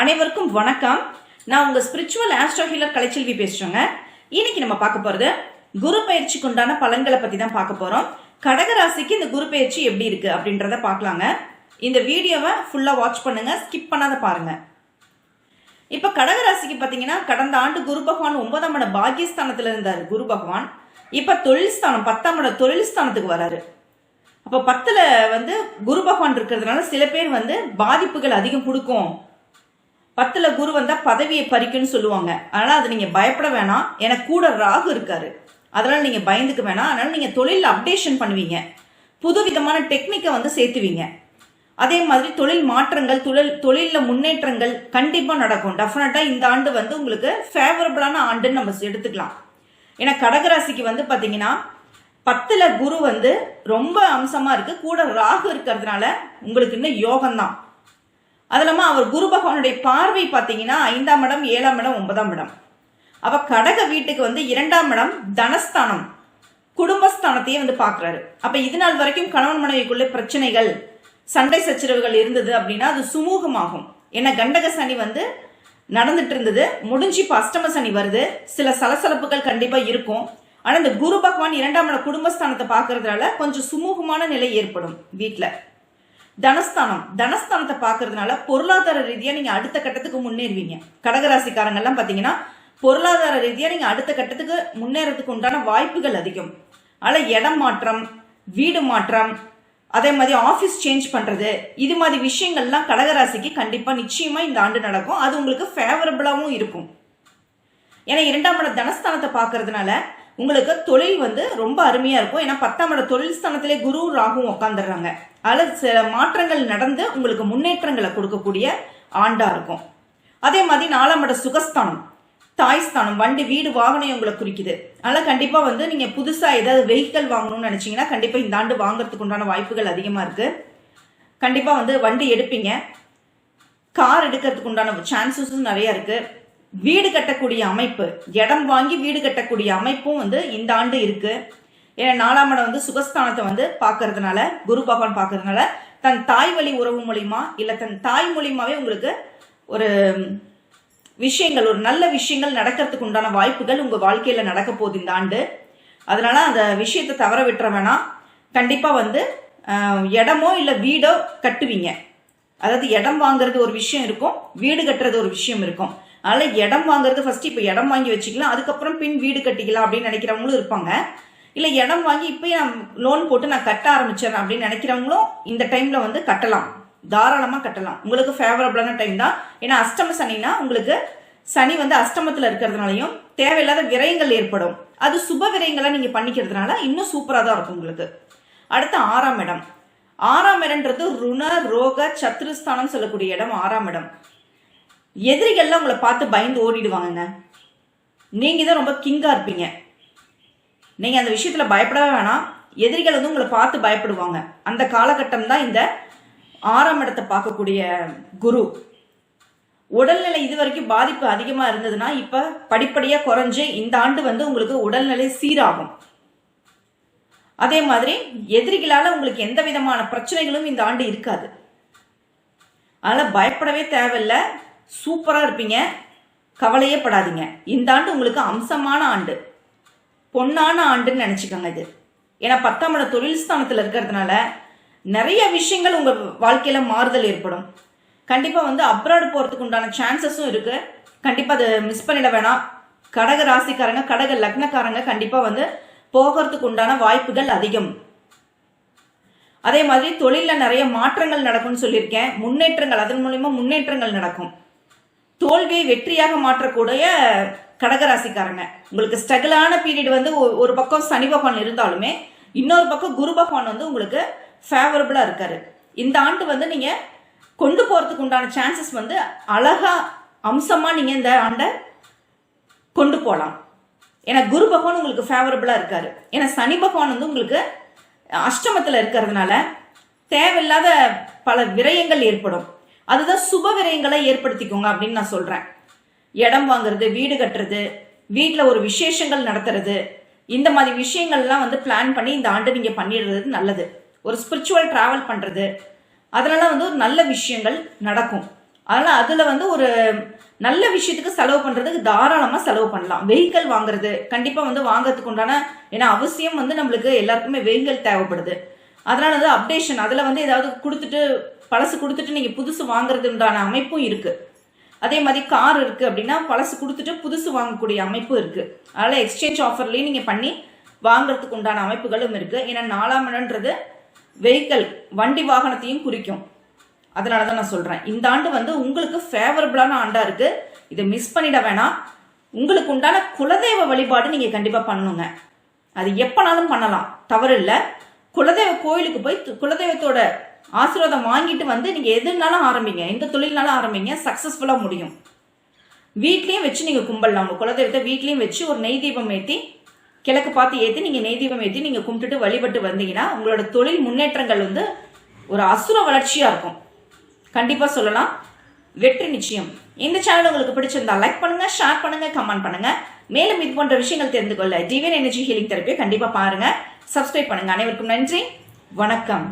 அனைவருக்கும் வணக்கம். நான் உங்க ஸ்பிரிச்சுவல் ஆஸ்ட்ரோ ஹீலர் கலைச்செல்வி பேசுறேங்க. இன்னைக்கு நம்ம பார்க்க போறது குரு பயிற்சிக்கு உண்டான பலன்களை பத்தி தான் பார்க்க போறோம். கடகராசிக்கு இந்த குரு பயிற்சி எப்படி இருக்கு அப்படின்றத பார்க்கலாங்க. இந்த வீடியோவை ஃபுல்லா வாட்ச் பண்ணுங்க ஸ்கிப் பண்ணாத பாருங்க. இப்ப கடகராசிக்கு பாத்தீங்கன்னா கடந்த ஆண்டு குரு பகவான் ஒன்பதாம் இட பாக்கியஸ்தானத்துல இருந்தார் குரு பகவான். இப்ப தொழில் ஸ்தானம் பத்தாம் இட தொழில் ஸ்தானத்துக்கு வராரு. அப்ப பத்துல வந்து குரு பகவான் இருக்கிறதுனால சில பேர் வந்து பாதிப்புகள் அதிகம் கொடுக்கும். பத்துல குரு வந்தா பதவியை பறிக்கும்னு சொல்லுவாங்க. அதனால அது நீங்க பயப்பட வேணாம். எனக்கு கூட ராகு இருக்காரு. அதனால நீங்க பயந்துக்க வேணாம். அதனால நீங்க தொழில் அப்டேஷன் பண்ணுவீங்க. புது விதமான டெக்னிக்கை வந்து சேர்த்துவீங்க. அதே மாதிரி தொழில் மாற்றங்கள் தொழில் தொழிலில் முன்னேற்றங்கள் கண்டிப்பாக நடக்கும். டெஃபினட்டாக இந்த ஆண்டு வந்து உங்களுக்கு ஃபேவரபிளான ஆண்டுன்னு நம்ம எடுத்துக்கலாம். ஏன்னா கடகராசிக்கு வந்து பார்த்தீங்கன்னா பத்தில் குரு வந்து ரொம்ப அம்சமாக இருக்குது கூட ராகு இருக்கிறதுனால உங்களுக்கு இன்னும் யோகம்தான். அது இல்லாமல் அவர் குரு பகவானுடைய பார்வை பார்த்தீங்கன்னா ஐந்தாம் இடம் ஏழாம் இடம் ஒன்பதாம் இடம். அப்போ கடக வீட்டுக்கு வந்து இரண்டாம் இடம் தனஸ்தானம். குடும்பஸ்தானத்தையே வந்து பார்க்குறாரு. அப்போ இது நாள் வரைக்கும் கணவன் மனைவிக்குள்ளே பிரச்சனைகள் சண்டை சச்சரவுகள் இருந்தது அப்படின்னா அது சுமூகமாகும். ஏன்னா கண்டக சனி வந்து நடந்துட்டு இருந்தது. முடிஞ்சு இப்போ அஷ்டம சனி வருது. சில சலசலப்புகள் கண்டிப்பாக இருக்கும். ஆனால் இந்த குரு பகவான் இரண்டாம் இட குடும்பஸ்தானத்தை பார்க்கறதுனால கொஞ்சம் சுமூகமான நிலை ஏற்படும் வீட்டில் தனஸ்தானம். தனஸ்தானத்தை பார்க்கறதுனால பொருளாதார ரீதியா நீங்க அடுத்த கட்டத்துக்கு முன்னேறுவீங்க. கடகராசிக்காரங்க எல்லாம் பாத்தீங்கன்னா பொருளாதார ரீதியா நீங்க அடுத்த கட்டத்துக்கு முன்னேறதுக்கு உண்டான வாய்ப்புகள் அதிகம். ஆனா இடம் மாற்றம் வீடு மாற்றம் அதே மாதிரி ஆஃபீஸ் சேஞ்ச் பண்றது இது மாதிரி விஷயங்கள்லாம் கடகராசிக்கு கண்டிப்பா நிச்சயமா இந்த ஆண்டு நடக்கும். அது உங்களுக்கு ஃபேவரபிளாகவும் இருக்கும். ஏன்னா இரண்டாம் இடம் தனஸ்தானத்தை பார்க்கறதுனால உங்களுக்கு தொழில் வந்து ரொம்ப அருமையாக இருக்கும். ஏன்னா பத்தாம் இட தொழில் ஸ்தானத்திலே குரு ராகும் உட்காந்துடுறாங்க அதில் சில மாற்றங்கள் நடந்து உங்களுக்கு முன்னேற்றங்களை கொடுக்கக்கூடிய ஆண்டாக இருக்கும். அதே மாதிரி நாலாம் இட சுகஸ்தானம் தாய் ஸ்தானம் வண்டி வீடு வாகனம் உங்களை குறிக்குது. அதனால் கண்டிப்பாக வந்து நீங்கள் புதுசாக ஏதாவது வெஹிக்கல் வாங்கணும்னு நினச்சிங்கன்னா கண்டிப்பாக இந்த ஆண்டு வாங்குறதுக்கு உண்டான வாய்ப்புகள் அதிகமாக இருக்குது கண்டிப்பாக வந்து வண்டி எடுப்பீங்க. கார் எடுக்கிறதுக்கு உண்டான சான்சஸும் நிறையா இருக்குது வீடு கட்டக்கூடிய அமைப்பு இடம் வாங்கி வீடு கட்டக்கூடிய அமைப்பும் வந்து இந்த ஆண்டு இருக்கு. ஏன்னா நாலாம் இடம் வந்து சுகஸ்தானத்தை வந்து பார்க்கறதுனால குரு பகவான் பார்க்கறதுனால தன் தாய் வழி உறவு மூலியமா இல்ல தன் தாய் மூலியமாவே உங்களுக்கு ஒரு விஷயங்கள் ஒரு நல்ல விஷயங்கள் நடக்கிறதுக்கு உண்டான வாய்ப்புகள் உங்க வாழ்க்கையில நடக்க போகுது இந்த ஆண்டு. அதனால அந்த விஷயத்தை தவற விட்டுற வேணாம். கண்டிப்பா வந்து இடமோ இல்ல வீடோ கட்டுவீங்க. அதாவது இடம் வாங்குறது ஒரு விஷயம் இருக்கும் வீடு கட்டுறது ஒரு விஷயம் இருக்கும். அதனால இடம் வாங்குறது ஃபர்ஸ்ட் இப்போ இடம் வாங்கி வச்சுக்கலாம். அதுக்கப்புறம் பின் வீடு கட்டிக்கலாம் அப்படின்னு நினைக்கிறவங்களும் இருப்பாங்க. இல்லை இடம் வாங்கி இப்போயே நான் லோன் போட்டு நான் கட்ட ஆரம்பிச்சிடறேன் அப்படின்னு நினைக்கிறவங்களும் இந்த டைம்ல வந்து கட்டலாம். தாராளமாக கட்டலாம். உங்களுக்கு ஃபேவரபிளான டைம் தான். ஏன்னா அஷ்டம சனினா உங்களுக்கு சனி வந்து அஷ்டமத்தில் இருக்கிறதுனாலையும் தேவையில்லாத விரயங்கள் ஏற்படும். அது சுப விரயங்களை நீங்கள் பண்ணிக்கிறதுனால இன்னும் சூப்பராக தான் இருக்கும் உங்களுக்கு. அடுத்து ஆறாம் இடம். ஆறாம் இடம்ன்றது ருண ரோக சத்ருஸ்தானம் சொல்லக்கூடிய இடம் ஆறாம் இடம். எதிரிகள்லாம் உங்களை பார்த்து பயந்து ஓடிடுவாங்கங்க. நீங்க தான் ரொம்ப கிங்கா இருப்பீங்க. நீங்க அந்த விஷயத்துல பயப்படவே வேணாம். எதிரிகள் வந்து உங்களை பார்த்து பயப்படுவாங்க. அந்த காலகட்டம் தான் இந்த ஆறாம் இடத்தை பார்க்கக்கூடிய குரு. உடல்நிலை இது வரைக்கும் பாதிப்பு அதிகமா இருந்ததுன்னா இப்ப படிப்படியா குறைஞ்சு இந்த ஆண்டு வந்து உங்களுக்கு உடல்நிலை சீராகும். அதே மாதிரி எதிரிகளால உங்களுக்கு எந்த விதமான பிரச்சனைகளும் இந்த ஆண்டு இருக்காது. அதனால பயப்படவே தேவையில்ல. சூப்பராக இருப்பீங்க. கவலையே படாதீங்க. இந்த ஆண்டு உங்களுக்கு அம்சமான ஆண்டு. பொன்னான ஆண்டுன்னு நினச்சிக்கோங்க இது. ஏன்னா பத்தாம் இடம் தொழில் ஸ்தானத்தில் இருக்கிறதுனால நிறைய விஷயங்கள் உங்கள் வாழ்க்கையில் மாறுதல் ஏற்படும். கண்டிப்பாக வந்து அப்ராடு போகிறதுக்கு உண்டான சான்சஸும் இருக்குது கண்டிப்பாக அதை மிஸ் பண்ணிட வேணாம். கடக ராசிக்காரங்க கடக லக்னக்காரங்க கண்டிப்பாக வந்து போகிறதுக்கு உண்டான வாய்ப்புகள் அதிகம். அதே மாதிரி தொழிலில் நிறைய மாற்றங்கள் நடக்கும்னு சொல்லியிருக்கேன். முன்னேற்றங்கள் அதன் மூலிமா முன்னேற்றங்கள் நடக்கும். தோல்வியை வெற்றியாக மாற்றக்கூடிய கடகராசிக்காரங்க. உங்களுக்கு ஸ்ட்ரகிளான பீரியட் வந்து ஒரு பக்கம் சனி பகவான் இருந்தாலுமே இன்னொரு பக்கம் குரு பகவான் வந்து உங்களுக்கு ஃபேவரபுளாக இருக்காரு. இந்த ஆண்டு வந்து நீங்க கொண்டு போறதுக்கு உண்டான சான்சஸ் வந்து அழகா அம்சமா நீங்க இந்த ஆண்டை கொண்டு போகலாம் ஏன்னா குரு பகவான் உங்களுக்கு ஃபேவரபுளாக இருக்காரு. ஏன்னா சனி பகவான் வந்து உங்களுக்கு அஷ்டமத்தில் இருக்கிறதுனால தேவையில்லாத பல விரயங்கள் ஏற்படும். அதுதான் சுப விரயங்களை ஏற்படுத்திக்கோங்க அப்படின்னு நான் சொல்றேன். இடம் வாங்குறது வீடு கட்டுறது வீட்டில் ஒரு விசேஷங்கள் நடத்துறது இந்த மாதிரி விஷயங்கள்லாம் வந்து பிளான் பண்ணி இந்த ஆண்டு நீங்க பண்ணிடுறது நல்லது. ஒரு ஸ்பிரிச்சுவல் டிராவல் பண்றது அதனால வந்து ஒரு நல்ல விஷயங்கள் நடக்கும். அதனால் அதில் வந்து ஒரு நல்ல விஷயத்துக்கு செலவு பண்ணுறதுக்கு தாராளமாக செலவு பண்ணலாம். வெஹிக்கல் வாங்குறது கண்டிப்பாக வந்து வாங்குறதுக்கு உண்டான ஏன்னா அவசியம் வந்து நம்மளுக்கு எல்லாருக்குமே வெஹிக்கல் தேவைப்படுது. அதனால வந்து அப்டேஷன் அதில் வந்து ஏதாவது கொடுத்துட்டு பழசு கொடுத்துட்டு நீங்கள் புதுசு வாங்குறது உண்டான அமைப்பும் இருக்குது அதே மாதிரி கார் இருக்குது அப்படின்னா பழசு கொடுத்துட்டு புதுசு வாங்கக்கூடிய அமைப்பும் இருக்குது அதனால் எக்ஸ்சேஞ்ச் ஆஃபர்லேயும் நீங்கள் பண்ணி வாங்குறதுக்கு உண்டான அமைப்புகளும் இருக்குது ஏன்னா நாலாம் இடம்ன்றது வெஹிக்கல் வண்டி வாகனத்தையும் குறிக்கும். அதனால தான் நான் சொல்கிறேன் இந்த ஆண்டு வந்து உங்களுக்கு ஃபேவரபிளான ஆண்டாக இருக்குது இதை மிஸ் பண்ணிட வேணாம். உங்களுக்கு உண்டான குலதெய்வ வழிபாடு நீங்கள் கண்டிப்பாக பண்ணணுங்க. அது எப்போனாலும் பண்ணலாம். தவறு இல்லை குலதெய்வ கோயிலுக்கு போய் து- குலதெய்வத்தோட ஆசீர்வாதம் வாங்கிட்டு வந்து நீங்கள் எதுனாலும் ஆரம்பிங்க. எந்த தொழில்னாலும் ஆரம்பிங்க. சக்ஸஸ்ஃபுல்லாக முடியும். வீட்லேயும் வச்சு நீங்கள் கும்பிடலாம் உங்கள் குலதெய்வத்தை வீட்லேயும் வச்சு ஒரு நெய் தீபம் ஏற்றி கிழக்கு பார்த்து ஏற்றி நீங்கள் நெய் தீபம் ஏற்றி நீங்கள் கும்பிட்டுட்டு வழிபட்டு வந்தீங்கன்னா உங்களோட தொழில் முன்னேற்றங்கள் வந்து ஒரு அசுர வளர்ச்சியாக இருக்கும். கண்டிப்பாக சொல்லலாம். வெற்றி நிச்சயம். இந்த சேனல் உங்களுக்கு பிடிச்சிருந்தா லைக் பண்ணுங்க ஷேர் பண்ணுங்க கமெண்ட் பண்ணுங்க. மேலும் இது போன்ற விஷயங்கள் தெரிந்து கொள்ள டிவியன் எனர்ஜி ஹீலிங் தெரப்பியை கண்டிப்பாக பாருங்க. சப்ஸ்கிரைப் பண்ணுங்க. அனைவருக்கும் நன்றி. வணக்கம்.